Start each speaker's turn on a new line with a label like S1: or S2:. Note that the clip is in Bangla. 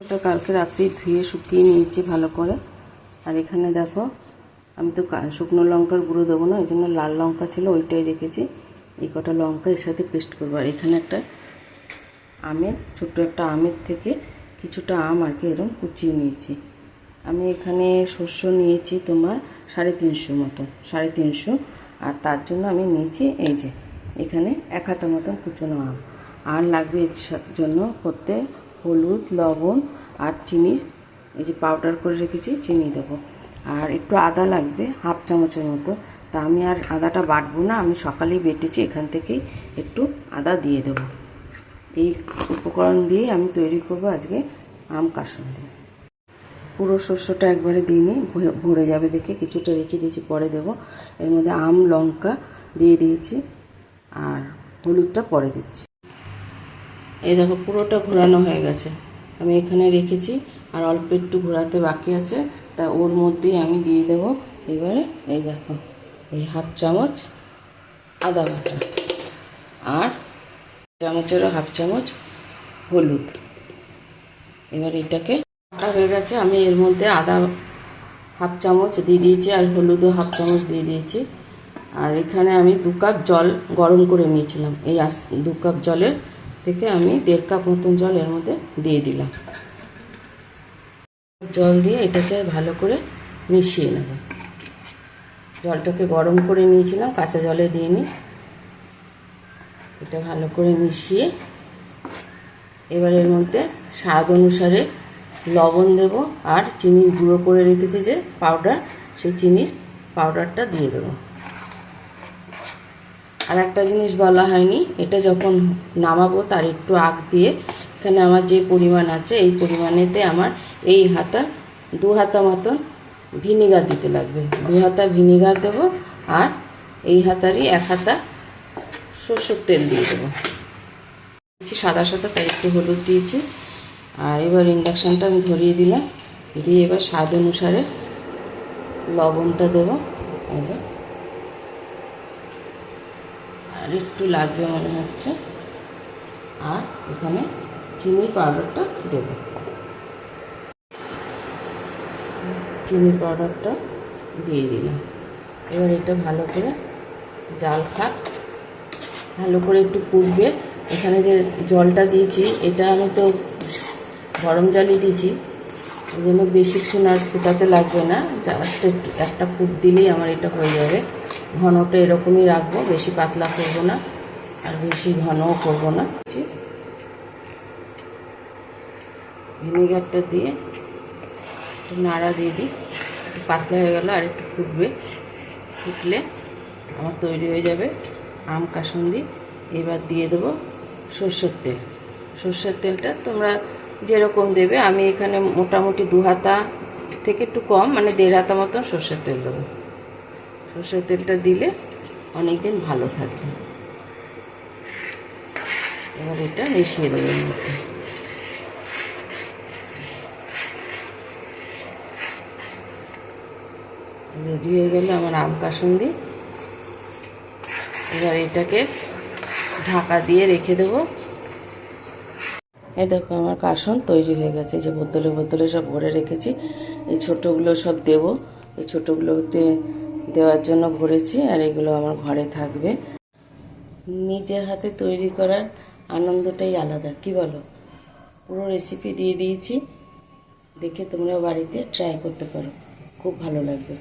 S1: ওটা কালকে রাত্রেই ধুয়ে শুকিয়ে নিয়েছি ভালো করে। আর এখানে দেখো, আমি তো শুকনো লঙ্কার গুঁড়ো দেবো না, ওই জন্য লাল লঙ্কা ছিল, ওইটাই রেখেছি। এই কটা লঙ্কা এর সাথে পেস্ট করব। আর এখানে একটা আমের, ছোট্ট একটা আমের থেকে কিছুটা আম আর কি এরকম কুচিয়ে নিয়েছি। আমি এখানে শস্য নিয়েছি তোমার সাড়ে তিনশো মতো, সাড়ে তিনশো। আর তার জন্য আমি নিয়েছি এই যে, এখানে এক হাতা মতন কুচনো আম। আর লাগবে এর জন্য করতে হলুদ, লবণ আর চিনির এই যে পাউডার করে রেখেছি, চিনি দেবো। আর একটু আদা লাগবে, হাফ চামচের মতো। তা আমি আর আদাটা বাটবো না, আমি সকালেই বেটেছি, এখান থেকেই একটু আদা দিয়ে দেবো। এই উপকরণ দিয়ে আমি তৈরি করব আজকে আম কাসুন্দি পুরো শস্যটা একবারে দিইনি ভরে- ভরে যাবে দেখে, কিছুটা রেখে দিয়েছি, পরে দেব। এর মধ্যে আম, লঙ্কা দিয়ে দিয়েছি, আর হলুদটা পরে দিচ্ছি। এই দেখো, পুরোটা ঘোরানো হয়ে গেছে। আমি এখানে রেখেছি, আর অল্প একটু ঘোরাতে বাকি আছে। তা ওর মধ্যেই আমি দিয়ে দেব। এবারে এই দেখো, এই হাফ চামচ আদা বাটা আর চামচেরও হাফ চামচ হলুদ। এবার এটাকে বাটা হয়ে গেছে। আমি এর মধ্যে আদা হাফ চামচ দিয়ে দিয়েছি আর হলুদও হাফ চামচ দিয়ে দিয়েছি। আর এখানে আমি দু কাপ জল গরম করে নিয়েছিলাম। এই দু কাপ জলের থেকে আমি দেড় কাপ মতন জল এর মধ্যে দিয়ে দিলাম। জল দিয়ে এটাকে ভালো করে মিশিয়ে নেব। জলটাকে গরম করে নিয়েছিলাম, কাঁচা জলে দিইনি। এটা ভালো করে মিশিয়ে এবার এর মধ্যে স্বাদ অনুসারে লবণ দেব আর চিনির গুঁড়ো করে রেখেছি যে পাউডার সেই চিনির পাউডারটা দিয়ে দেবো। আর একটা জিনিস বলা হয়নি, এটা যখন নামাবো তার একটু আগ দিয়ে, এখানে আমার যে পরিমাণ আছে এই পরিমাণেতে আমার এই হাতা, দু হাতা মতন ভিনিগার দিতে লাগবে। দু হাতা ভিনিগার দেবো আর এই হাতারই এক হাতা সরষের তেল দিয়ে দেবো। দিয়েছি সাদা সাদা, তাই একটু হলুদ দিয়েছি। আর এবার ইন্ডাকশানটা আমি ধরিয়ে দিলাম। দিয়ে এবার স্বাদ অনুসারে লবণটা দেবো। যে। আর একটু লাগবে মনে হচ্ছে। আর এখানে চিনি পাউডারটা দেব। চিনি পাউডারটা দিয়ে দিলাম। এবার এটা ভালো করে জাল খাক। ভালো করে একটু ফুটবে এখানে যে জলটা দিয়েছি, এটা আমি তো গরম জলই দিয়েছি। ওই জন্য বেশিক্ষণ আর ফুটাতে লাগবে না। জাস্ট একটু, একটা ফুট দিলেই আমার এটা হয়ে যাবে। ঘনটা এরকমই রাখব, বেশি পাতলা করব না, আর বেশি ঘনও করব না। ভিনেগারটা দিয়ে একটু নাড়া দিয়ে দিই, একটু পাতলা হয়ে গেল আর একটু ফুটবে। ফুটলে আমার তৈরি হয়ে যাবে আম কাসুন্দি। এবার দিয়ে দেবো সর্ষের তেল। সর্ষের তেলটা তোমরা যেরকম দেবে, আমি এখানে মোটামুটি দু হাতা থেকে একটু কম মানে দেড় হাতা মতন সর্ষের তেল দেবো। সর্ষের তেলটা দিলে অনেক দিন ভালো থাকে। এবার এটা মিশিয়ে দেবো। এর মধ্যে রেডি হয়ে গেলে আমার আম কাসুন্দি। এবার এটাকে ঢাকা দিয়ে রেখে দেবো। এ দেখো আমার কাসন তৈরি হয়ে গেছে। যে বোতলে বোতলে সব ভরে রেখেছি। এই ছোটোগুলো সব দেব। এই ছোটোগুলোতে দেওয়ার জন্য ভরেছি আর এগুলো আমার ঘরে থাকবে। নিজের হাতে তৈরি করার আনন্দটাই আলাদা, কি বলো? পুরো রেসিপি দিয়ে দিয়েছি, দেখে তোমরা বাড়িতে ট্রাই করতে পারো, খুব ভালো লাগবে।